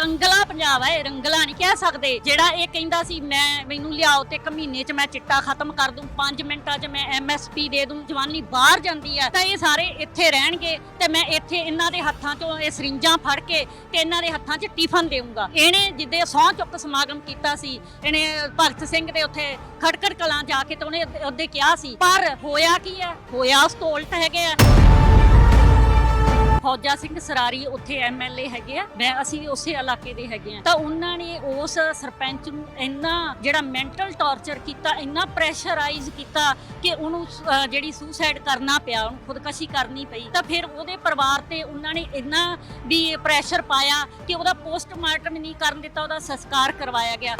ਕੰਗਲਾ ਪੰਜਾਬ ਹੈ, ਰੰਗਲਾ ਨਹੀਂ ਕਹਿ ਸਕਦੇ। ਜਿਹੜਾ ਇਹ ਕਹਿੰਦਾ ਸੀ, ਮੈਂ ਮੈਨੂੰ ਲਿਆਓ ਤੇ ਇੱਕ ਮਹੀਨੇ 'ਚ ਮੈਂ ਚਿੱਟਾ ਖਤਮ ਕਰ ਦੂੰ 5 ਮਿੰਟਾਂ 'ਚ ਮੈਂ ਐਮਐਸਪੀ ਦੇ ਦੂੰ, ਜਵਾਨੀ ਬਾਹਰ ਜਾਂਦੀ ਹੈ। ਤਾਂ ਇਹ ਸਾਰੇ ਇੱਥੇ ਰਹਿਣਗੇ ਤੇ ਮੈਂ ਇੱਥੇ ਇਹਨਾਂ ਦੇ ਹੱਥਾਂ 'ਚੋਂ ਇਹ ਸਰਿੰਜਾਂ ਫੜ ਕੇ ਤੇ ਇਹਨਾਂ ਦੇ ਹੱਥਾਂ 'ਚ ਟਿਫਨ ਦੇਵਾਂਗਾ ਇਹਨੇ ਜਿੱਦੇ ਸਹੁੰ ਚੁੱਕ ਸਮਾਗਮ ਕੀਤਾ ਸੀ, ਇਹਨੇ ਭਗਤ ਸਿੰਘ ਦੇ ਉੱਥੇ ਖੜਕੜ ਕਲਾਂ ਜਾ ਕੇ ਤੇ ਉਹਨੇ ਉਹਦੇ ਕਿਹਾ ਸੀ, ਪਰ ਹੋਇਆ ਕੀ ਹੈ? ਹੋਇਆ ਉਸ ਤੋਂ ਉਲਟ ਹੈਗੇ ਆ। ਫੌਜਾ ਸਿੰਘ ਸਰਾਰੀ ਉੱਥੇ ਐਮਐਲਏ ਹੈਗੇ ਆ। ਮੈਂ ਅਸੀਂ ਉਸੇ ਇਲਾਕੇ ਦੇ ਹੈਗੇ ਆ। ਤਾਂ ਉਹਨਾਂ ਨੇ ਉਸ ਸਰਪੰਚ ਨੂੰ ਇੰਨਾ ਜਿਹੜਾ ਮੈਂਟਲ ਟੌਰਚਰ ਕੀਤਾ, ਇੰਨਾ ਪ੍ਰੈਸ਼ਰਾਈਜ਼ ਕੀਤਾ ਕਿ ਉਹਨੂੰ ਜਿਹੜੀ ਸੁਸਾਈਡ ਕਰਨਾ ਪਿਆ, ਉਹਨੂੰ ਖੁਦਕਸ਼ੀ ਕਰਨੀ ਪਈ। ਤਾਂ ਫਿਰ ਉਹਦੇ ਪਰਿਵਾਰ ਤੇ ਉਹਨਾਂ ਨੇ ਇੰਨਾ ਵੀ ਪ੍ਰੈਸ਼ਰ ਪਾਇਆ ਕਿ ਉਹਦਾ ਪੋਸਟਮਾਰਟਮ ਨਹੀਂ ਕਰਨ ਦਿੱਤਾ, ਉਹਦਾ ਸੰਸਕਾਰ ਕਰਵਾਇਆ ਗਿਆ।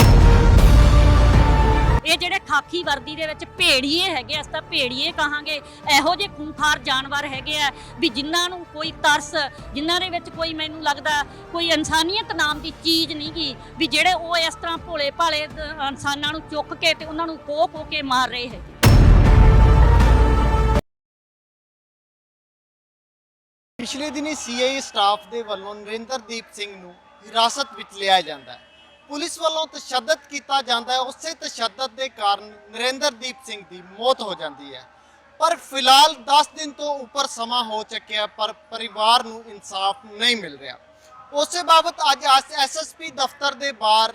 ਇਹ ਜਿਹੜੇ ਖਾਕੀ ਵਰਦੀ ਦੇ ਵਿੱਚ ਭੇੜੀਏ ਹੈਗੇ ਅਸ ਤਾਂ ਭੇੜੀਏ ਕਹਾਂਗੇ। ਇਹੋ ਜਿਹੇ ਖੂੰਖਾਰ ਜਾਨਵਰ ਹੈਗੇ ਆ ਵੀ ਜਿਨ੍ਹਾਂ ਨੂੰ ਕੋਈ ਤਰਸ, ਜਿਨ੍ਹਾਂ ਦੇ ਵਿੱਚ ਕੋਈ ਮੈਨੂੰ ਲੱਗਦਾ ਕੋਈ ਇਨਸਾਨੀਅਤ ਨਾਮ ਦੀ ਚੀਜ਼ ਨਹੀਂ ਗੀ, ਵੀ ਜਿਹੜੇ ਉਹ ਇਸ ਤਰ੍ਹਾਂ ਭੋਲੇ ਭਾਲੇ ਇਨਸਾਨਾਂ ਨੂੰ ਚੁੱਕ ਕੇ ਤੇ ਉਹਨਾਂ ਨੂੰ ਕੋਹ ਕੋਹ ਕੇ ਮਾਰ ਰਹੇ ਹੈਗੇ। ਪਿਛਲੇ ਦਿਨੀ ਸੀਆਈਏ ਸਟਾਫ ਦੇ ਵੱਲੋਂ ਨਰਿੰਦਰਦੀਪ ਸਿੰਘ ਨੂੰ ਹਿਰਾਸਤ ਵਿੱਚ ਲਿਆ ਜਾਂਦਾ ਹੈ। ਪੁਲਿਸ ਵੱਲੋਂ ਤਸ਼ੱਦਦ ਕੀਤਾ ਜਾਂਦਾ ਹੈ, ਉਸੇ ਤਸ਼ੱਦਦ ਦੇ ਕਾਰਨ ਨਰਿੰਦਰਦੀਪ ਸਿੰਘ ਦੀ ਮੌਤ ਹੋ ਜਾਂਦੀ ਹੈ। ਪਰ ਫਿਲਹਾਲ 10 ਦਿਨ ਤੋਂ ਉੱਪਰ ਸਮਾਂ ਹੋ ਚੁੱਕਿਆ, ਪਰ ਪਰਿਵਾਰ ਨੂੰ ਇਨਸਾਫ ਨਹੀਂ ਮਿਲ ਰਿਹਾ। ਉਸੇ ਬਾਬਤ ਅੱਜ ਐਸਐਸਪੀ ਦਫ਼ਤਰ ਦੇ ਬਾਹਰ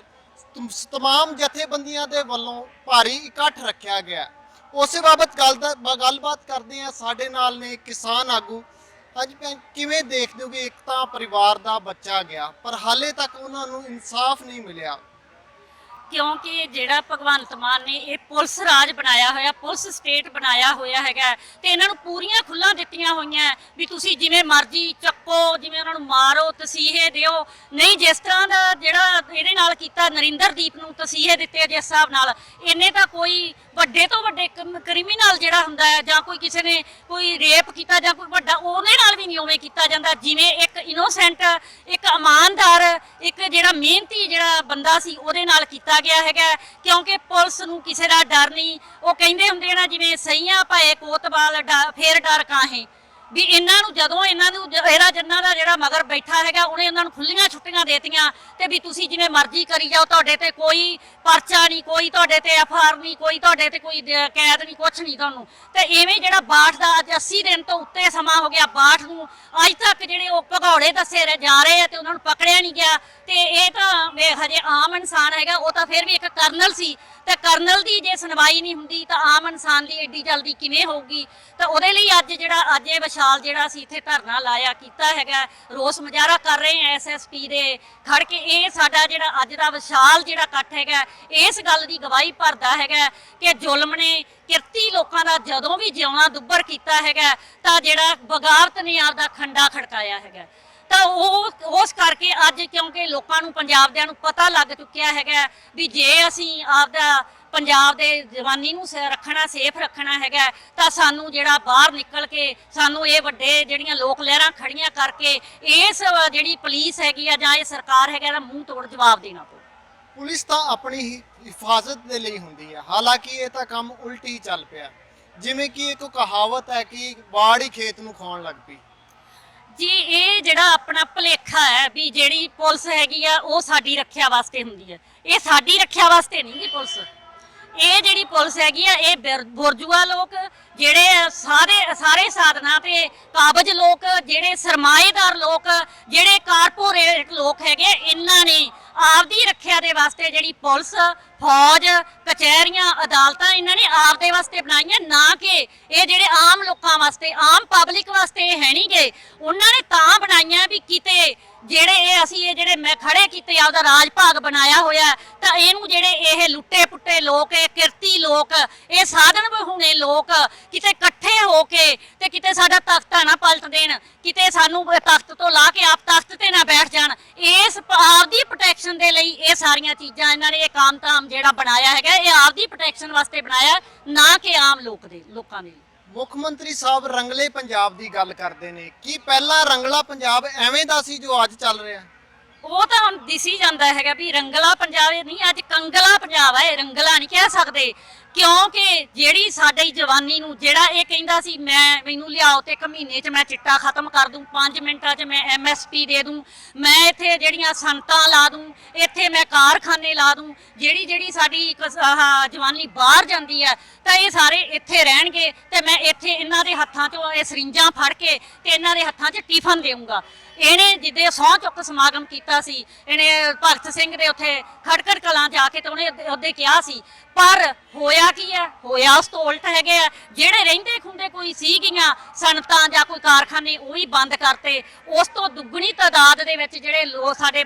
ਤਮਾਮ ਜਥੇਬੰਦੀਆਂ ਦੇ ਵੱਲੋਂ ਭਾਰੀ ਇਕੱਠ ਰੱਖਿਆ ਗਿਆ। ਉਸੇ ਬਾਬਤ ਗੱਲ ਦਾ ਗੱਲਬਾਤ ਕਰਦੇ ਆ ਸਾਡੇ ਨਾਲ ਨੇ ਕਿਸਾਨ ਆਗੂ ਅੱਜ ਭੈਣ, ਕਿਵੇਂ ਦੇਖਦੇ ਹੋ ਕਿ ਇੱਕ ਤਾਂ ਪਰਿਵਾਰ ਦਾ ਬੱਚਾ ਗਿਆ, ਪਰ ਹਾਲੇ ਤੱਕ ਉਹਨਾਂ ਨੂੰ ਇਨਸਾਫ ਨਹੀਂ ਮਿਲਿਆ। ਕਿਉਂਕਿ ਜਿਹੜਾ ਭਗਵੰਤ ਮਾਨ ਨੇ ਇਹ ਪੁਲਿਸ ਰਾਜ ਬਣਾਇਆ ਹੋਇਆ, ਪੁਲਿਸ ਸਟੇਟ ਬਣਾਇਆ ਹੋਇਆ ਹੈਗਾ। ਤੇ ਇਹਨਾਂ ਨੂੰ ਪੂਰੀਆਂ ਖੁੱਲਾਂ ਦਿੱਤੀਆਂ ਹੋਈਆਂ ਵੀ ਤੁਸੀਂ ਜਿਵੇਂ ਮਰਜ਼ੀ ਚੱਕੋ, ਜਿਵੇਂ ਉਹਨਾਂ ਨੂੰ ਮਾਰੋ, ਤਸੀਹੇ ਦਿਓ। ਨਹੀਂ, ਜਿਸ ਤਰ੍ਹਾਂ ਦਾ ਜਿਹੜਾ ਇਹਦੇ ਨਾਲ ਕੀਤਾ ਨਰਿੰਦਰਦੀਪ ਨੂੰ ਤਸੀਹੇ ਦਿੱਤੇ ਜਿਸ ਹਿਸਾਬ ਨਾਲ, ਇਹਨੇ ਤਾਂ ਕੋਈ ਵੱਡੇ ਤੋਂ ਵੱਡੇ ਕ੍ਰਿਮੀਨਲ ਜਿਹੜਾ ਹੁੰਦਾ ਹੈ, ਜਾਂ ਕੋਈ ਕਿਸੇ ਨੇ ਕੋਈ ਰੇਪ ਕੀਤਾ ਜਾਂ ਕੋਈ ਵੱਡਾ, ਉਹਦੇ ਨਾਲ ਵੀ ਨਹੀਂ ਉਵੇਂ ਕੀਤਾ ਜਾਂਦਾ। ਜਿਵੇਂ ਇੱਕ ਇਨੋਸੈਂਟ ਇੱਕ ਇਮਾਨਦਾਰ ਇੱਕ ਜਿਹੜਾ ਮਿਹਨਤੀ ਜਿਹੜਾ ਬੰਦਾ ਸੀ, ਉਹਦੇ ਨਾਲ ਕੀਤਾ ਗਿਆ ਹੈਗਾ। ਕਿਉਂਕਿ ਪੁਲਿਸ ਨੂੰ ਕਿਸੇ ਦਾ ਡਰ ਨਹੀਂ। ਉਹ ਕਹਿੰਦੇ ਹੁੰਦੇ ਨਾ, ਜਿਵੇਂ ਸਈਆਂ ਭਾਏ ਕੋਤਵਾਲ, ਡ- ਫੇਰ ਡਰ ਕਾਹੇ। ਵੀ ਇਹਨਾਂ ਨੂੰ ਜਦੋਂ ਇਹਨਾਂ ਨੂੰ ਜ- ਇਹਦਾ ਜੰਨਾ ਦਾ ਜਿਹੜਾ ਮਗਰ ਬੈਠਾ ਹੈਗਾ, ਉਹਨੇ ਉਹਨਾਂ ਨੂੰ ਖੁੱਲੀਆਂ ਛੁੱਟੀਆਂ ਦੇਤੀਆਂ ਤੇ ਵੀ ਤੁਸੀਂ ਜਿਵੇਂ ਮਰਜ਼ੀ ਕਰੀ ਜਾਓ, ਤੁਹਾਡੇ ਤੇ ਕੋਈ ਪਰਚਾ ਨਹੀਂ, ਕੋਈ ਤੁਹਾਡੇ ਤੇ ਐਫ ਆਰ ਨਹੀਂ, ਕੋਈ ਤੁਹਾਡੇ ਤੇ ਕੋਈ ਦ- ਕੈਦ ਨਹੀਂ, ਕੁਛ ਨਹੀਂ ਤੁਹਾਨੂੰ। ਤੇ ਐਵੇਂ ਜਿਹੜਾ ਬਾਠ ਦਾ ਅੱਜ 80 ਦਿਨ ਤੋਂ ਉੱਤੇ ਸਮਾਂ ਹੋ ਗਿਆ ਬਾਠ ਨੂੰ, ਅੱਜ ਤੱਕ ਜਿਹੜੇ ਉਹ ਭਗੌੜੇ ਦੱਸੇ ਰ- ਜਾ ਰਹੇ ਆ ਤੇ ਉਹਨਾਂ ਨੂੰ ਪਕੜਿਆ ਨਹੀਂ ਗਿਆ। ਤੇ ਇਹ ਤਾਂ ਵੇ ਹਜੇ ਆਮ ਇਨਸਾਨ ਹੈਗਾ, ਉਹ ਤਾਂ ਫਿਰ ਵੀ ਇੱਕ ਕਰਨਲ ਸੀ। ਤਾਂ ਕਰਨਲ ਦੀ ਜੇ ਸੁਣਵਾਈ ਨਹੀਂ ਹੁੰਦੀ ਤਾਂ ਆਮ ਇਨਸਾਨ ਦੀ ਏਡੀ ਜਲਦੀ ਕਿਵੇਂ ਹੋਊਗੀ? ਤਾਂ ਉਹਦੇ ਲਈ ਅੱਜ ਜਿਹੜਾ, ਅੱਜ ਇਹ ਵਿਸ਼ਾਲ ਜਿਹੜਾ ਅਸੀਂ ਇੱਥੇ ਧਰਨਾ ਲਾਇਆ, ਕੀਤਾ ਹੈਗਾ, ਰੋਸ ਮੁਜ਼ਾਹਰਾ ਕਰ ਰਹੇ ਹਾਂ ਐਸਐਸਪੀ ਦੇ। ਖੜ ਕੇ ਇਹ ਸਾਡਾ ਜਿਹੜਾ ਅੱਜ ਦਾ ਵਿਸ਼ਾਲ ਜਿਹੜਾ ਇਕੱਠ ਹੈਗਾ, ਇਸ ਗੱਲ ਦੀ ਗਵਾਹੀ ਭਰਦਾ ਹੈਗਾ ਕਿ ਜ਼ੁਲਮ ਨੇ ਕਿਰਤੀ ਲੋਕਾਂ ਦਾ ਜਦੋਂ ਵੀ ਜਿਉਣਾ ਦੁੱਬਰ ਕੀਤਾ ਹੈਗਾ, ਤਾਂ ਜਿਹੜਾ ਬਗਾਵਤ ਨੇ ਆਪਦਾ ਖੰਡਾ ਖੜਕਾਇਆ ਹੈਗਾ। ਤਾਂ ਉਹ ਉਸ ਕਰਕੇ ਅੱਜ ਕਿਉਂਕਿ ਲੋਕਾਂ ਨੂੰ ਪੰਜਾਬ ਦਿਆਂ ਨੂੰ ਪਤਾ ਲੱਗ ਚੁੱਕਿਆ ਹੈਗਾ ਵੀ ਜੇ ਅਸੀਂ ਆਪਦਾ ਪੰਜਾਬ ਦੇ ਜਵਾਨੀ ਨੂੰ ਰੱਖਣਾ, ਸੇਫ ਰੱਖਣਾ ਹੈਗਾ, ਤਾਂ ਸਾਨੂੰ ਜਿਹੜਾ ਬਾਹਰ ਨਿਕਲ ਕੇ ਸਾਨੂੰ ਇਹ ਵੱਡੇ ਜਿਹੜੀਆਂ ਲੋਕ ਲਹਿਰਾਂ ਖੜੀਆਂ ਕਰਕੇ ਇਸ ਜਿਹੜੀ ਪੁਲਿਸ ਹੈਗੀ ਆ ਜਾਂ ਇਹ ਸਰਕਾਰ ਹੈਗਾ ਇਹਦਾ ਮੂੰਹ ਤੋੜ ਜਵਾਬ ਦੇਣਾ ਪਊ। ਪੁਲਿਸ ਤਾਂ ਆਪਣੀ ਹੀ ਹਿਫਾਜ਼ਤ ਦੇ ਲਈ ਹੁੰਦੀ ਹੈ ਹਾਲਾਂਕਿ ਇਹ ਤਾਂ ਕੰਮ ਉਲਟ ਹੀ ਚੱਲ ਪਿਆ। ਜਿਵੇਂ ਕਿ ਇੱਕ ਕਹਾਵਤ ਹੈ ਕਿ ਬਾੜ ਹੀ ਖੇਤ ਨੂੰ ਖਾਣ ਲੱਗ ਪਈ। ਜੀ, ਇਹ ਜਿਹੜਾ ਆਪਣਾ ਭਲੇਖਾ ਹੈ ਵੀ ਜਿਹੜੀ ਪੁਲਿਸ ਹੈਗੀ ਆ, ਉਹ ਸਾਡੀ ਰੱਖਿਆ ਵਾਸਤੇ ਹੁੰਦੀ ਹੈ। ਇਹ ਸਾਡੀ ਰੱਖਿਆ ਵਾਸਤੇ ਨਹੀਂ ਜੀ ਪੁਲਿਸ। ਇਹ ਜਿਹੜੀ ਪੁਲਿਸ ਹੈਗੀ ਆ, ਇਹ ਬਿਰ- ਬੁਰਜੂਆ ਲੋਕ, ਜਿਹੜੇ ਸਾਰੇ ਸਾਰੇ ਸਾਧਨਾਂ ਤੇ ਕਾਬਜ ਲੋਕ, ਜਿਹੜੇ ਸਰਮਾਏਦਾਰ ਲੋਕ, ਜਿਹੜੇ ਕਾਰਪੋਰੇਟ ਲੋਕ ਹੈਗੇ, ਇਹਨਾਂ ਨੇ ਆਪਦੀ ਰੱਖਿਆ ਦੇ ਵਾਸਤੇ ਜਿਹੜੀ ਪੁਲਿਸ, ਫੌਜ, ਕਚਹਿਰੀਆਂ, ਅਦਾਲਤਾਂ, ਇਹਨਾਂ ਨੇ ਆਪਦੇ ਵਾਸਤੇ ਬਣਾਈਆਂ, ਨਾ ਕਿ ਇਹ ਜਿਹੜੇ ਆਮ ਲੋਕਾਂ ਵਾਸਤੇ, ਆਮ ਪਬਲਿਕ ਵਾਸਤੇ ਇਹ ਹੈ ਨਹੀਂਗੇ। ਉਹਨਾਂ ਨੇ ਤਾਂ ਬਣਾਈਆਂ ਵੀ ਕਿਤੇ ਜਿਹੜੇ ਇਹ ਅਸੀਂ ਇਹ ਜਿਹੜੇ ਮੈਂ ਖੜੇ ਕੀਤੇ, ਆਪਦਾ ਰਾਜ ਭਾਗ ਬਣਾਇਆ ਹੋਇਆ, ਤਾਂ ਇਹਨੂੰ ਜਿਹੜੇ ਇਹ ਲੁੱਟੇ ਪੁੱਟੇ ਲੋਕ, ਇਹ ਕਿਰਤੀ ਲੋਕ, ਇਹ ਸਾਧਨ ਬਹੂਣੇ ਲੋਕ ਕਿਤੇ ਇਕੱਠੇ ਹੋ ਕੇ ਤੇ ਕਿਤੇ ਸਾਡਾ ਤਖਤਾ ਨਾ ਪਲਟ ਦੇਣ, ਕਿਤੇ ਸਾਨੂੰ ਤਖਤ ਤੋਂ ਲਾ ਕੇ ਆਪ ਤਖਤ ਤੇ ਨਾ ਬੈਠ ਜਾਣ ਇਸ ਪ- ਆਪਦੀ ਪ੍ਰੋਟੈਕਸ਼ਨ ਦੇ ਲਈ ਇਹ ਸਾਰੀਆਂ ਚੀਜ਼ਾਂ ਇਹਨਾਂ ਨੇ ਇਹ ਕਾਮ ਤਾਮ ਜਿਹੜਾ ਬਣਾਇਆ ਹੈਗਾ ਇਹ ਆਪਦੀ ਪ੍ਰੋਟੈਕਸ਼ਨ ਵਾਸਤੇ ਬਣਾਇਆ ਨਾ ਕਿ ਆਮ ਲੋਕ ਦੇ ਲੋਕਾਂ ਦੇ ਲਈ। ਮੁੱਖ ਮੰਤਰੀ ਸਾਹਿਬ ਰੰਗਲੇ ਪੰਜਾਬ ਦੀ ਗੱਲ ਕਰਦੇ ਨੇ। ਕੀ ਪਹਿਲਾਂ ਰੰਗਲਾ ਪੰਜਾਬ ਐਵੇਂ ਦਾ ਸੀ ਜੋ ਅੱਜ ਚੱਲ ਰਿਹਾ? ਉਹ ਤਾਂ ਹੁਣ ਦਿਸੀ ਜਾਂਦਾ ਹੈਗਾ ਵੀ ਰੰਗਲਾ ਪੰਜਾਬ ਇਹ ਨਹੀਂ ਅੱਜ ਕੰਗਲਾ ਪੰਜਾਬ ਹੈ ਇਹ ਰੰਗਲਾ ਨਹੀਂ ਕਹਿ ਸਕਦੇ। ਕਿਉਂਕਿ ਜਿਹੜੀ ਸਾਡੀ ਜਵਾਨੀ ਨੂੰ, ਜਿਹੜਾ ਇਹ ਕਹਿੰਦਾ ਸੀ, ਮੈਂ ਮੈਨੂੰ ਲਿਆਓ ਤੇ ਇੱਕ ਮਹੀਨੇ 'ਚ ਮੈਂ ਚਿੱਟਾ ਖਤਮ ਕਰ ਦੂੰ 5 ਮਿੰਟਾਂ 'ਚ ਮੈਂ ਐਮਐਸਪੀ ਦੇ ਦੂੰ, ਮੈਂ ਇੱਥੇ ਜਿਹੜੀਆਂ ਸੰਤਾਂ ਲਾ ਦੂੰ, ਇੱਥੇ ਮੈਂ ਕਾਰਖਾਨੇ ਲਾ ਦੂੰ, ਜਿਹੜੀ ਜਿਹੜੀ ਸਾਡੀ ਜਵਾਨੀ ਬਾਹਰ ਜਾਂਦੀ ਹੈ, ਤਾਂ ਇਹ ਸਾਰੇ ਇੱਥੇ ਰਹਿਣਗੇ ਤੇ ਮੈਂ ਇੱਥੇ ਇਹਨਾਂ ਦੇ ਹੱਥਾਂ 'ਚੋਂ ਇਹ ਸਰਿੰਜਾਂ ਫੜ ਕੇ ਤੇ ਇਹਨਾਂ ਦੇ ਹੱਥਾਂ 'ਚ ਟਿਫਨ ਦੇਵਾਂਗਾ ਇਹਨੇ ਜਿੱਦੇ ਸਹੁੰ ਚੁੱਕ ਸਮਾਗਮ ਕੀਤਾ ਸੀ, ਇਹਨੇ ਭਗਤ ਸਿੰਘ ਦੇ ਉੱਥੇ ਖੜਕੜ ਕਲਾਂ ਜਾ ਕੇ ਤੇ ਉਹਨੇ ਉਹਦੇ ਕਿਹਾ ਸੀ, ਪਰ ਹੋਇਆ ਕੀ ਹੈ ਹੋਇਆ ਉਸ ਤੋਂ ਉਲਟ ਹੈਗੇ ਆ। ਜਿਹੜੇ ਰਹਿੰਦੇ ਖੁੰਦੇ ਕੋਈ ਸੀਗੀਆਂ ਸਨਤਾਂ ਜਾਂ ਕੋਈ ਕਾਰਖਾਨੇ ਉਹ ਹੀ ਬੰਦ ਕਰਤੇ। ਉਸ ਤੋਂ ਦੁੱਗਣੀ ਤਾਦਾਦ ਦੇ ਵਿੱਚ ਜਿਹੜੇ ਲੋਕ ਸਾਡੇ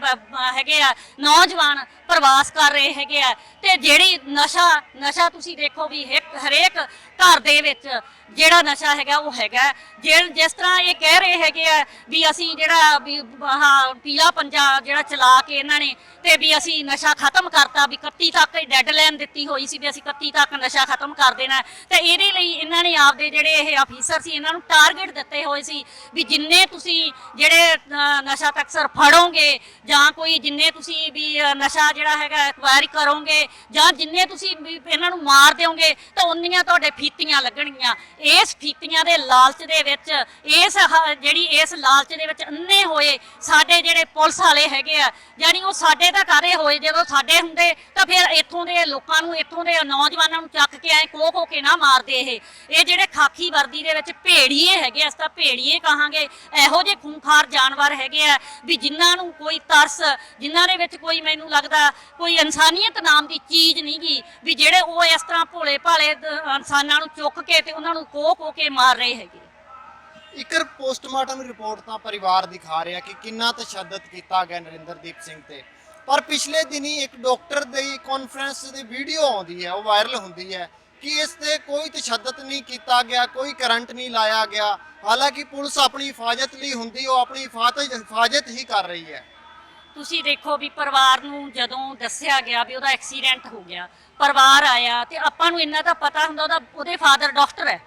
ਹੈਗੇ ਆ, ਨੌਜਵਾਨ ਪ੍ਰਵਾਸ ਕਰ ਰਹੇ ਹੈਗੇ ਆ। ਤੇ ਜਿਹੜੀ ਨਸ਼ਾ ਨਸ਼ਾ ਤੁਸੀਂ ਦੇਖੋ ਵੀ ਹਰੇਕ ਘਰ ਦੇ ਵਿੱਚ ਜਿਹੜਾ ਨਸ਼ਾ ਹੈਗਾ ਉਹ ਹੈਗਾ। ਜਿਸ ਤਰ੍ਹਾਂ ਇਹ ਕਹਿ ਰਹੇ ਹੈਗੇ ਆ ਵੀ ਅਸੀਂ ਜਿਹੜਾ ਵੀ ਆਹ ਪੀਲਾ ਪੰਜਾ ਜਿਹੜਾ ਚਲਾ ਕੇ ਇਹਨਾਂ ਨੇ ਤੇ ਵੀ ਅਸੀਂ ਨਸ਼ਾ ਖਤਮ ਕਰਤਾ, ਵੀ 31 ਤੱਕ ਡੈਡਲਾਈਨ ਦਿੱਤੀ ਹੋਈ ਸੀ, ਵੀ ਅਸੀਂ 31 ਤੱਕ ਨਸ਼ਾ ਖਤਮ ਕਰ ਦੇਣਾ ਤੇ ਇਹਦੇ ਲਈ ਇਹਨਾਂ ਨੇ ਆਪਦੇ ਜਿਹੜੇ ਇਹ ਅਫੀਸਰ ਸੀ, ਇਹਨਾਂ ਨੂੰ ਟਾਰਗੇਟ ਦਿੱਤੇ ਹੋਏ ਸੀ ਵੀ ਜਿੰਨੇ ਤੁਸੀਂ ਜਿਹੜੇ ਨਸ਼ਾ ਤਕਸਰ ਫੜੋਗੇ ਜਾਂ ਕੋਈ ਜਿੰਨੇ ਤੁਸੀਂ ਵੀ ਨਸ਼ਾ ਜਿਹੜਾ ਹੈਗਾ ਐਕਵਾਇਰ ਕਰੋਗੇ ਜਾਂ ਜਿੰਨੇ ਤੁਸੀਂ ਇਹਨਾਂ ਨੂੰ ਮਾਰ ਦਿਓਗੇ, ਤਾਂ ਉਨੀਆਂ ਤੁਹਾਡੇ ਫੀਤੀਆਂ ਲੱਗਣਗੀਆਂ। ਇਸ ਫੀਤੀਆਂ ਦੇ ਲਾਲਚ ਦੇ ਵਿੱਚ, ਇਸ ਹ- ਜਿਹੜੀ ਇਸ ਲਾਲਚ ਦੇ ਵਿੱਚ ਅੰਨੇ ਹੋਏ ਸਾਡੇ ਜਿਹੜੇ ਪੁਲਿਸ ਵਾਲੇ ਹੈਗੇ ਆ, ਯਾਨੀ ਉਹ ਸਾਡੇ ਤਾਂ ਕਾਰੇ ਹੋਏ? ਜਦੋਂ ਸਾਡੇ ਹੁੰਦੇ ਤਾਂ ਫਿਰ ਇੱਥੋਂ ਦੇ ਲੋਕਾਂ ਨੂੰ, ਇੱਥੋਂ ਦੇ ਨੌਜਵਾਨਾਂ ਨੂੰ ਚੱਕ ਕੇ ਐ ਕੋ ਕੋ ਕੇ ਨਾ ਮਾਰਦੇ ਇਹ। ਇਹ ਜਿਹੜੇ ਖਾਕੀ ਵਰਦੀ ਦੇ ਵਿੱਚ ਭੇੜੀਏ ਹੈਗੇ ਅਸ ਤਾਂ ਭੇੜੀਏ ਕਹਾਂਗੇ, ਇਹੋ ਜਿਹੇ ਖੂੰਖਾਰ ਜਾਨਵਰ ਹੈਗੇ ਆ ਵੀ ਜਿਨ੍ਹਾਂ ਨੂੰ ਕੋਈ ਤਰਸ, ਜਿਨ੍ਹਾਂ ਦੇ ਵਿੱਚ ਕੋਈ ਮੈਨੂੰ ਲੱਗਦਾ ਕੋਈ ਇਨਸਾਨੀਅਤ ਨਾਮ ਦੀ ਚੀਜ਼ ਨਹੀਂਗੀ, ਵੀ ਜਿਹੜੇ ਉਹ ਇਸ ਤਰ੍ਹਾਂ ਭੋਲੇ ਭਾਲੇ ਇਨਸਾਨਾਂ ਨੂੰ ਚੁੱਕ ਕੇ ਤੇ ਉਹਨਾਂ ਨੂੰ ਕੋ ਕੋ ਕੇ ਮਾਰ ਰਹੇ ਹੈਗੇ। ਇੱਕ ਪੋਸਟਮਾਰਟਮ ਰਿਪੋਰਟ ਤਾਂ ਪਰਿਵਾਰ ਦਿਖਾ ਰਿਹਾ ਕਿ ਕਿੰਨਾ ਤਸ਼ੱਦਦ ਕੀਤਾ ਗਿਆ ਨਰਿੰਦਰਦੀਪ ਸਿੰਘ ਤੇ। ਪਰ ਪਿਛਲੇ ਦਿਨੀ ਇੱਕ ਡਾਕਟਰ ਦੀ ਕਾਨਫਰੰਸ ਦੀ ਵੀਡੀਓ ਆਉਂਦੀ ਹੈ, ਉਹ ਵਾਇਰਲ ਹੁੰਦੀ ਹੈ ਕਿ ਇਸ ਤੇ ਕੋਈ ਤਸ਼ੱਦਦ ਨਹੀਂ ਕੀਤਾ ਗਿਆ, ਕੋਈ ਕਰੰਟ ਨਹੀਂ ਲਾਇਆ ਗਿਆ। ਹਾਲਾਂਕਿ ਪੁਲਿਸ ਆਪਣੀ ਹਿਫਾਜ਼ਤ ਲਈ ਹੁੰਦੀ, ਉਹ ਆਪਣੀ ਹਿਫਾਜ਼ਤ ਹੀ ਕਰ ਰਹੀ ਹੈ। ਤੁਸੀਂ ਦੇਖੋ ਵੀ ਪਰਿਵਾਰ ਨੂੰ ਜਦੋਂ ਦੱਸਿਆ ਗਿਆ ਵੀ ਉਹਦਾ ਐਕਸੀਡੈਂਟ ਹੋ ਗਿਆ, ਪਰਿਵਾਰ ਆਇਆ ਤੇ ਆਪਾਂ ਨੂੰ ਇੰਨਾ ਤਾਂ ਪਤਾ ਹੁੰਦਾ, ਉਹਦਾ ਉਹਦੇ ਫਾਦਰ ਡਾਕਟਰ ਹੈ।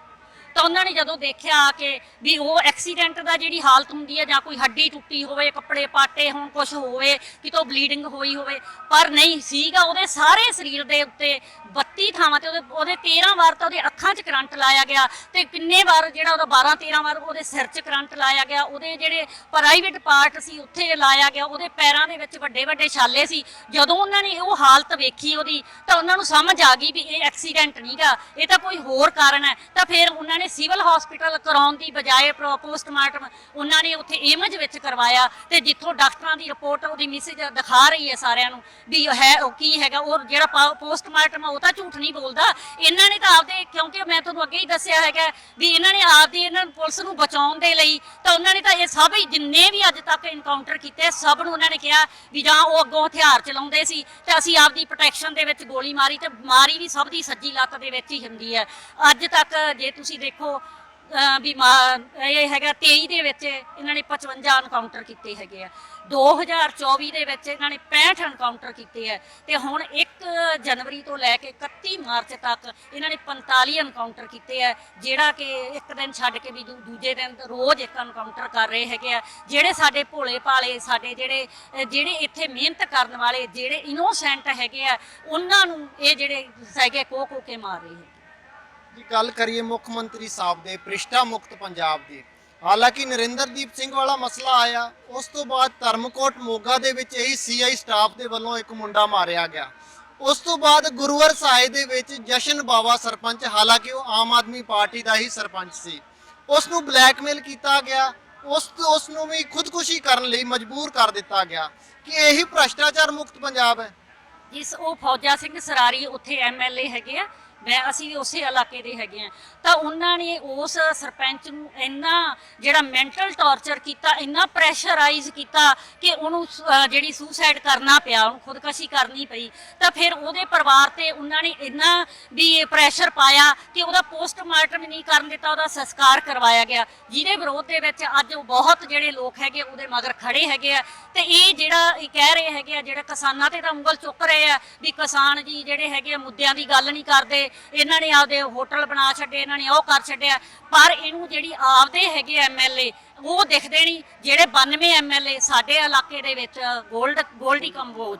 ਤਾਂ ਉਹਨਾਂ ਨੇ ਜਦੋਂ ਦੇਖਿਆ ਆ ਕੇ ਵੀ ਉਹ ਐਕਸੀਡੈਂਟ ਦਾ ਜਿਹੜੀ ਹਾਲਤ ਹੁੰਦੀ ਹੈ ਜਾਂ ਕੋਈ ਹੱਡੀ ਟੁੱਟੀ ਹੋਵੇ, ਕੱਪੜੇ ਪਾਟੇ ਹੋਣ ਕੁਝ ਹੋਵੇ, ਕਿਤੋਂ ਬਲੀਡਿੰਗ ਹੋਈ ਹੋਵੇ, ਪਰ ਨਹੀਂ, ਸੀਗਾ ਉਹਦੇ ਸਾਰੇ ਸਰੀਰ ਦੇ ਉੱਤੇ 32 ਥਾਵਾਂ ਤੇ, ਉਹਦੇ ਉਹਦੇ 13 ਵਾਰ ਤਾਂ ਉਹਦੇ ਅੱਖਾਂ 'ਚ ਕਰੰਟ ਲਾਇਆ ਗਿਆ ਤੇ ਕਿੰਨੇ ਵਾਰ ਜਿਹੜਾ ਉਹਦਾ 12 13 ਵਾਰ ਉਹਦੇ ਸਿਰ 'ਚ ਕਰੰਟ ਲਾਇਆ ਗਿਆ, ਉਹਦੇ ਜਿਹੜੇ ਪ੍ਰਾਈਵੇਟ ਪਾਰਟ ਸੀ ਉੱਥੇ ਲਾਇਆ ਗਿਆ, ਉਹਦੇ ਪੈਰਾਂ ਦੇ ਵਿੱਚ ਵੱਡੇ ਵੱਡੇ ਛਾਲੇ ਸੀ। ਜਦੋਂ ਉਹਨਾਂ ਨੇ ਉਹ ਹਾਲਤ ਵੇਖੀ ਉਹਦੀ, ਤਾਂ ਉਹਨਾਂ ਨੂੰ ਸਮਝ ਆ ਗਈ ਵੀ ਇਹ ਐਕਸੀਡੈਂਟ ਨਹੀਂਗਾ ਇਹ ਤਾਂ ਕੋਈ ਹੋਰ ਕਾਰਨ ਹੈ। ਤਾਂ ਫਿਰ ਉਹਨਾਂ ਨੇ ਸਿਵਲ ਹਸਪੀਟਲ ਕਰਾਉਣ ਦੀ ਬਜਾਏ ਪੋਸਟਮਾਰਟਮ ਉਹਨਾਂ ਨੇ ਉੱਥੇ ਏਮਜ ਵਿੱਚ ਕਰਵਾਇਆ ਤੇ ਜਿੱਥੋਂ ਡਾਕਟਰਾਂ ਦੀ ਰਿਪੋਰਟ ਉਹਦੀ ਮੈਸੇਜ ਦਿਖਾ ਰਹੀ ਹੈ ਸਾਰਿਆਂ ਨੂੰ ਵੀ ਹੈ, ਉਹ ਕੀ ਹੈਗਾ, ਉਹ ਜਿਹੜਾ ਪੋਸਟਮਾਰਟਮ ਉਹ ਤਾਂ ਝੂਠ ਨਹੀਂ ਬੋਲਦਾ। ਇਹਨਾਂ ਨੇ ਤਾਂ ਆਪਦੇ, ਕਿਉਂਕਿ ਮੈਂ ਤੁਹਾਨੂੰ ਅੱਗੇ ਹੀ ਦੱਸਿਆ ਹੈਗਾ ਵੀ ਇਹਨਾਂ ਨੇ ਆਪਦੀ, ਇਹਨਾਂ ਨੂੰ ਪੁਲਿਸ ਨੂੰ ਬਚਾਉਣ ਦੇ ਲਈ ਤਾਂ ਉਹਨਾਂ ਨੇ ਤਾਂ ਇਹ ਸਭ ਹੀ ਜਿੰਨੇ ਵੀ ਅੱਜ ਤੱਕ ਇਨਕਾਊਂਟਰ ਕੀਤੇ ਸਭ ਨੂੰ ਉਹਨਾਂ ਨੇ ਕਿਹਾ ਵੀ ਜਾਂ ਉਹ ਅੱਗੋਂ ਹਥਿਆਰ ਚਲਾਉਂਦੇ ਸੀ ਤੇ ਅਸੀਂ ਆਪਦੀ ਪ੍ਰੋਟੈਕਸ਼ਨ ਦੇ ਵਿੱਚ ਗੋਲੀ ਮਾਰੀ ਤੇ ਮਾਰੀ ਵੀ ਸਭ ਦੀ ਸੱਜੀ ਲੱਤ ਦੇ ਵਿੱਚ ਹੀ ਹੁੰਦੀ ਹੈ। ਅੱਜ ਤੱਕ ਜੇ ਤੁਸੀਂ ਦੇਖੋ, ਅਹ ਵੀ ਇਹ ਹੈਗਾ 23 ਦੇ ਵਿੱਚ ਇਹਨਾਂ ਨੇ 55 ਐਨਕਾਊਂਟਰ ਕੀਤੇ ਹੈਗੇ ਆ। 2024 ਦੇ ਵਿੱਚ ਇਹਨਾਂ ਨੇ 65 ਐਨਕਾਊਂਟਰ ਕੀਤੇ ਆ। ਤੇ ਹੁਣ 1 ਜਨਵਰੀ ਤੋਂ ਲੈ ਕੇ 31 ਮਾਰਚ ਤੱਕ ਇਹਨਾਂ ਨੇ 45 ਐਨਕਾਊਂਟਰ ਕੀਤੇ ਆ, ਜਿਹੜਾ ਕਿ ਇੱਕ ਦਿਨ ਛੱਡ ਕੇ ਵੀ ਦੂ- ਦੂਜੇ ਦਿਨ ਰੋਜ਼ ਇੱਕ ਐਨਕਾਊਂਟਰ ਕਰ ਰਹੇ ਹੈਗੇ ਆ। ਜਿਹੜੇ ਸਾਡੇ ਭੋਲੇ ਭਾਲੇ, ਸਾਡੇ ਜਿਹੜੇ ਜਿਹੜੇ ਇੱਥੇ ਮਿਹਨਤ ਕਰਨ ਵਾਲੇ, ਜਿਹੜੇ ਇਨੋਸੈਂਟ ਹੈਗੇ ਆ, ਉਹਨਾਂ ਨੂੰ ਇਹ ਜਿਹੜੇ ਹੈਗੇ ਕੋ ਕੋ ਕੇ ਮਾਰ ਰਹੇ ਹੈਗੇ ਜੀ ਗੱਲ ਕਰੀਏ ਮੁੱਖ ਮੰਤਰੀ ਸਾਹਿਬ ਦੇ ਭ੍ਰਿਸ਼ਟਾ ਮੁਕਤ ਪੰਜਾਬ ਦੀ। ਹਾਲਾਂਕਿ ਨਰਿੰਦਰਦੀਪ ਸਿੰਘ ਵਾਲਾ ਮਸਲਾ ਆਇਆ, ਉਸ ਤੋਂ ਬਾਅਦ ਧਰਮਕੋਟ ਮੋਗਾ ਦੇ ਵਿੱਚ ਇਹੀ ਸੀਆਈ ਸਟਾਫ ਦੇ ਵੱਲੋਂ ਇੱਕ ਮੁੰਡਾ ਮਾਰਿਆ ਗਿਆ। ਉਸ ਤੋਂ ਬਾਅਦ ਗੁਰੂਵਰ ਸਾਹਿਬ ਦੇ ਵਿੱਚ ਜਸ਼ਨ ਬਾਵਾ ਸਰਪੰਚ, ਹਾਲਾਂਕਿ ਉਹ ਆਮ ਆਦਮੀ ਪਾਰਟੀ ਦਾ ਹੀ ਸਰਪੰਚ ਸੀ। ਉਸ ਨੂੰ ਬਲੈਕਮੇਲ ਕੀਤਾ ਗਿਆ। ਉਸ ਉਸ ਨੂੰ ਵੀ ਖੁਦਕੁਸ਼ੀ ਕਰਨ ਲਈ ਮਜਬੂਰ ਕਰ ਦਿੱਤਾ ਗਿਆ। ਕਿ ਇਹੀ ਭ੍ਰਸ਼ਟਾਚਾਰ ਮੁਕਤ ਪੰਜਾਬ ਹੈ? ਜਿਸ ਉਹ ਫੌਜਾ ਸਿੰਘ ਸਰਾਰੀ, ਉੱਥੇ ਐਮਐਲਏ ਹੈਗੇ ਆ। ਮੈਂ ਅਸੀਂ ਵੀ ਉਸੇ ਇਲਾਕੇ ਦੇ ਹੈਗੇ ਆ ਤਾਂ ਉਹਨਾਂ ਨੇ ਉਸ ਸਰਪੰਚ ਨੂੰ ਇੰਨਾ ਜਿਹੜਾ ਮੈਂਟਲ ਟੌਰਚਰ ਕੀਤਾ, ਇੰਨਾ ਪ੍ਰੈਸ਼ਰਾਈਜ਼ ਕੀਤਾ ਕਿ ਉਹਨੂੰ ਸ- ਅਹ, ਜਿਹੜੀ ਸੁਸਾਈਡ ਕਰਨਾ ਪਿਆ, ਉਹਨੂੰ ਖੁਦਕਸ਼ੀ ਕਰਨੀ ਪਈ। ਤਾਂ ਫਿਰ ਉਹਦੇ ਪਰਿਵਾਰ ਤੇ ਉਹਨਾਂ ਨੇ ਇੰਨਾ ਵੀ ਪ੍ਰੈਸ਼ਰ ਪਾਇਆ ਕਿ ਉਹਦਾ ਪੋਸਟਮਾਰਟਮ ਨਹੀਂ ਕਰਨ ਦਿੱਤਾ, ਉਹਦਾ ਸੰਸਕਾਰ ਕਰਵਾਇਆ ਗਿਆ। ਜਿਹਦੇ ਵਿਰੋਧ ਦੇ ਵਿੱਚ ਅੱਜ ਉਹ ਬਹੁਤ ਜਿਹੜੇ ਲੋਕ ਹੈਗੇ, ਉਹਦੇ ਮਗਰ ਖੜੇ ਹੈਗੇ ਆ। ਤੇ ਇਹ ਜਿਹੜਾ ਇਹ ਕਹਿ ਰਹੇ ਹੈਗੇ ਆ, ਜਿਹੜਾ ਕਿਸਾਨਾਂ ਤੇ ਤਾਂ ਉਂਗਲ ਚੁੱਕ ਰਹੇ ਆ ਵੀ ਕਿਸਾਨ ਜੀ ਜਿਹੜੇ ਹੈਗੇ ਆ, ਮੁੱਦਿਆਂ ਦੀ ਗੱਲ ਨਹੀਂ ਕਰਦੇ ਇਹਨਾਂ ਨੇ ਆਪਦੇ ਹੋਟਲ ਬਣਾ ਛੱਡੇ, ਇਹਨਾਂ ਨੇ ਉਹ ਕਰ ਛੱਡਿਆ। ਪਰ ਇਹਨੂੰ ਜਿਹੜੀ ਆਪਦੇ ਹੈਗੇ ਐਮਐਲਏ ਉਹ ਦਿਖਦੇ ਨਹੀਂ। ਜਿਹੜੇ 92 ਐਮਐਲਏ ਸਾਡੇ ਇਲਾਕੇ ਦੇ ਵਿੱਚ 골ਡ 골ਡੀ ਕੰਬੋਜ,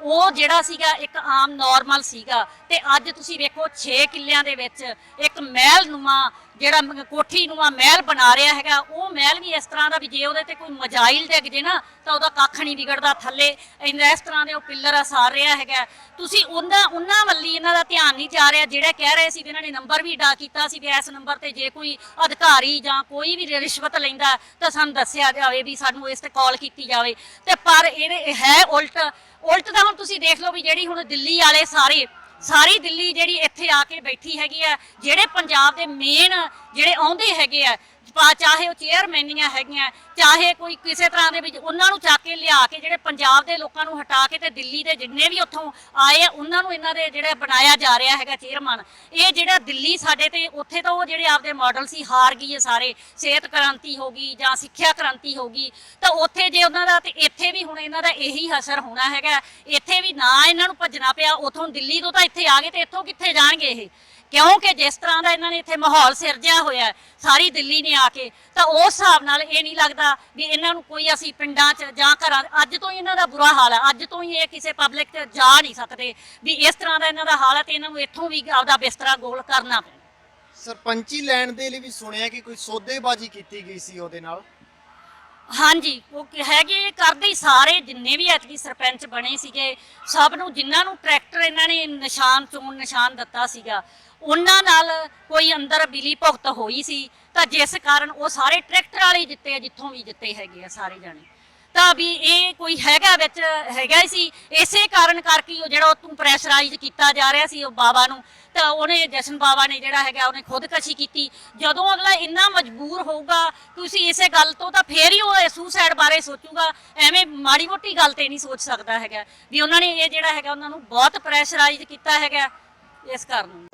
ਉਹ ਜਿਹੜਾ ਸੀਗਾ ਇੱਕ ਆਮ ਨਾਰਮਲ ਸੀਗਾ। ਤੇ ਅੱਜ ਤੁਸੀਂ ਵੇਖੋ 6 ਕਿੱਲਿਆਂ ਦੇ ਵਿੱਚ ਇੱਕ ਮਹਿਲ ਨੁਮਾ ਜਿਹੜਾ ਮ- ਕੋਠੀ ਨੁਮਾ ਮਹਿਲ ਬਣਾ ਰਿਹਾ ਹੈਗਾ, ਉਹ ਮਹਿਲ ਵੀ ਇਸ ਤਰ੍ਹਾਂ ਦਾ ਵੀ ਜੇ ਉਹਦੇ ਤੇ ਕੋਈ ਮਜਾਈਲ ਡਿੱਗ ਜੇ ਨਾ, ਤਾਂ ਉਹਦਾ ਕੱਖ ਨਹੀਂ ਵਿਗੜਦਾ ਥੱਲੇ। ਇੰਨਾ ਇਸ ਤਰ੍ਹਾਂ ਦੇ ਉਹ ਪਿੱਲਰ ਅਸਾਰ ਰਿਹਾ ਹੈਗਾ। ਤੁਸੀਂ ਉਹਨਾਂ ਉਹਨਾਂ ਵੱਲੀ ਇਹਨਾਂ ਦਾ ਧਿਆਨ ਨਹੀਂ ਜਾ ਰਿਹਾ, ਜਿਹੜੇ ਕਹਿ ਰਹੇ ਸੀ ਵੀ ਇਹਨਾਂ ਨੇ ਨੰਬਰ ਵੀ ਡਾ ਕੀਤਾ ਸੀ ਵੀ ਇਸ ਨੰਬਰ ਤੇ ਜੇ ਕੋਈ ਅਧਿਕਾਰੀ ਜਾਂ ਕੋਈ ਵੀ ਰਿਸ਼ਵਤ ਲੈਂਦਾ, ਤਾਂ ਸਾਨੂੰ ਦੱਸਿਆ ਜਾਵੇ ਵੀ ਸਾਨੂੰ ਇਸ ਤੇ ਕਾਲ ਕੀਤੀ ਜਾਵੇ। ਤੇ ਪਰ ਇਹਦੇ, ਇਹ ਹੈ ਉਲਟ। ਉਲਟ ਦਾ ਹੁਣ ਤੁਸੀਂ ਦੇਖ ਲਓ ਵੀ ਜਿਹੜੀ ਹੁਣ ਦਿੱਲੀ ਵਾਲੇ ਸਾਰੇ ਸਾਰੀ ਦਿੱਲੀ ਜਿਹੜੀ ਇੱਥੇ ਆ ਕੇ ਬੈਠੀ ਹੈਗੀ ਆ, ਜਿਹੜੇ ਪੰਜਾਬ ਦੇ ਮੇਨ ਜਿਹੜੇ ਆਉਂਦੇ ਹੈਗੇ ਆ ਪਾ- ਚਾਹੇ ਉਹ ਚੇਅਰਮੈਨੀਆਂ ਹੈਗੀਆਂ, ਚਾਹੇ ਕੋਈ ਕਿਸੇ ਤਰ੍ਹਾਂ ਦੇ ਵਿੱਚ ਉਹਨਾਂ ਨੂੰ ਚੱਕ ਕੇ ਲਿਆ ਕੇ ਜਿਹੜੇ ਪੰਜਾਬ ਦੇ ਲੋਕਾਂ ਨੂੰ ਹਟਾ ਕੇ ਤੇ ਦਿੱਲੀ ਦੇ ਜਿੰਨੇ ਵੀ ਉੱਥੋਂ ਆਏ ਆ, ਉਹਨਾਂ ਨੂੰ ਇਹਨਾਂ ਦੇ ਜਿਹੜਾ ਬਣਾਇਆ ਜਾ ਰਿਹਾ ਹੈਗਾ ਚੇਅਰਮੈਨ ਇਹ ਜਿਹੜਾ ਦਿੱਲੀ ਸਾਡੇ ਤੇ, ਉੱਥੇ ਤਾਂ ਉਹ ਜਿਹੜੇ ਆਪਦੇ ਮਾਡਲ ਸੀ, ਹਾਰ ਗਈ ਹੈ ਸਾਰੇ। ਸਿਹਤ ਕ੍ਰਾਂਤੀ ਹੋ ਗਈ ਜਾਂ ਸਿੱਖਿਆ ਕ੍ਰਾਂਤੀ ਹੋ ਗਈ, ਤਾਂ ਉੱਥੇ ਜੇ ਉਹਨਾਂ ਦਾ ਤੇ ਇੱਥੇ ਵੀ ਹੁਣ ਇਹਨਾਂ ਦਾ ਇਹੀ ਅਸਰ ਹੋਣਾ ਹੈਗਾ। ਇੱਥੇ ਵੀ ਨਾ ਇਹਨਾਂ ਨੂੰ ਭੱਜਣਾ ਪਿਆ, ਉਥੋਂ ਦਿੱਲੀ ਤੋਂ ਤਾਂ ਇੱਥੇ ਆ ਗਏ ਤੇ ਇੱਥੋਂ ਕਿੱਥੇ ਜਾਣਗੇ ਇਹ? ਕਿਉਂਕਿ ਜਿਸ ਤਰ੍ਹਾਂ ਦਾ ਇਹਨਾਂ ਨੇ ਇੱਥੇ ਮਾਹੌਲ ਸਿਰਜਿਆ ਹੋਇਆ ਸਾਰੀ ਦਿੱਲੀ ਨੇ ਆ ਕੇ, ਤਾਂ ਉਸ ਹਿਸਾਬ ਨਾਲ ਇਹ ਨਹੀਂ ਲੱਗਦਾ ਵੀ ਇਹਨਾਂ ਨੂੰ ਕੋਈ ਅਸੀਂ ਪਿੰਡਾਂ 'ਚ ਜਾਂ ਘਰਾਂ, ਅੱਜ ਤੋਂ ਹੀ ਇਹਨਾਂ ਦਾ ਬੁਰਾ ਹਾਲ ਹੈ ਅੱਜ ਤੋਂ ਹੀ ਇਹ ਕਿਸੇ ਪਬਲਿਕ 'ਚ ਜਾ ਨਹੀਂ ਸਕਦੇ ਵੀ ਇਸ ਤਰ੍ਹਾਂ ਦਾ ਇਹਨਾਂ ਦਾ ਹਾਲ ਹੈ ਤੇ ਇਹਨਾਂ ਨੂੰ ਇੱਥੋਂ ਵੀ ਆਪਦਾ ਬਿਸਤਰਾ ਗੋਲ ਕਰਨਾ ਪੈਣਾ। ਸਰਪੰਚੀ ਲੈਣ ਦੇ ਲਈ ਵੀ ਸੁਣਿਆ ਕਿ ਕੋਈ ਸੌਦੇਬਾਜ਼ੀ ਕੀਤੀ ਗਈ ਸੀ ਉਹਦੇ ਨਾਲ? ਹਾਂਜੀ, ਉਹ ਕਿ ਹੈਗੇ ਕਰਦੇ ਹੀ ਸਾਰੇ, ਜਿੰਨੇ ਵੀ ਐਤਕੀ ਸਰਪੰਚ ਬਣੇ ਸੀਗੇ, ਸਭ ਨੂੰ ਜਿਨ੍ਹਾਂ ਨੂੰ ਟਰੈਕਟਰ ਇਹਨਾਂ ਨੇ ਨਿਸ਼ਾਨ ਚੋਣ ਨਿਸ਼ਾਨ ਦਿੱਤਾ ਸੀਗਾ, ਉਹਨਾਂ ਨਾਲ ਕੋਈ ਅੰਦਰ ਬਿਲੀ ਭੁਗਤ ਹੋਈ ਸੀ, ਤਾਂ ਜਿਸ ਕਾਰਨ ਉਹ ਸਾਰੇ ਟਰੈਕਟਰ ਵਾਲੇ ਜਿੱਤੇ ਆ, ਜਿੱਥੋਂ ਵੀ ਜਿੱਤੇ ਹੈਗੇ ਆ ਸਾਰੇ ਜਾਣੇ। ਤਾਂ ਵੀ ਇਹ ਕੋਈ ਹੈਗਾ ਵਿੱਚ, ਹੈਗਾ ਹੀ ਸੀ। ਇਸੇ ਕਾਰਨ ਕਰਕੇ ਉਹ ਜਿਹੜਾ ਉਹ ਤੂੰ ਪ੍ਰੈਸ਼ਰਾਈਜ਼ ਕੀਤਾ ਜਾ ਰਿਹਾ ਸੀ ਉਹ ਬਾਬਾ ਨੂੰ। ਤਾਂ ਉਹਨੇ, ਜਸ਼ਨ ਬਾਬਾ ਨੇ ਜਿਹੜਾ ਹੈਗਾ ਉਹਨੇ ਖੁਦਕਸ਼ੀ ਕੀਤੀ। ਜਦੋਂ ਅਗਲਾ ਇੰਨਾ ਮਜਬੂਰ ਹੋਊਗਾ, ਤੁਸੀਂ ਇਸੇ ਗੱਲ ਤੋਂ ਤਾਂ ਫੇਰ ਹੀ ਉਹ ਸੁਸਾਈਡ ਬਾਰੇ ਸੋਚੂਗਾ। ਐਵੇਂ ਮਾੜੀ ਮੋਟੀ ਗੱਲ ਤੇ ਨਹੀਂ ਸੋਚ ਸਕਦਾ ਹੈਗਾ। ਵੀ ਉਹਨਾਂ ਨੇ ਇਹ ਜਿਹੜਾ ਹੈਗਾ ਉਹਨਾਂ ਨੂੰ ਬਹੁਤ ਪ੍ਰੈਸ਼ਰਾਈਜ਼ ਕੀਤਾ ਹੈਗਾ ਇਸ ਕਾਰਨ।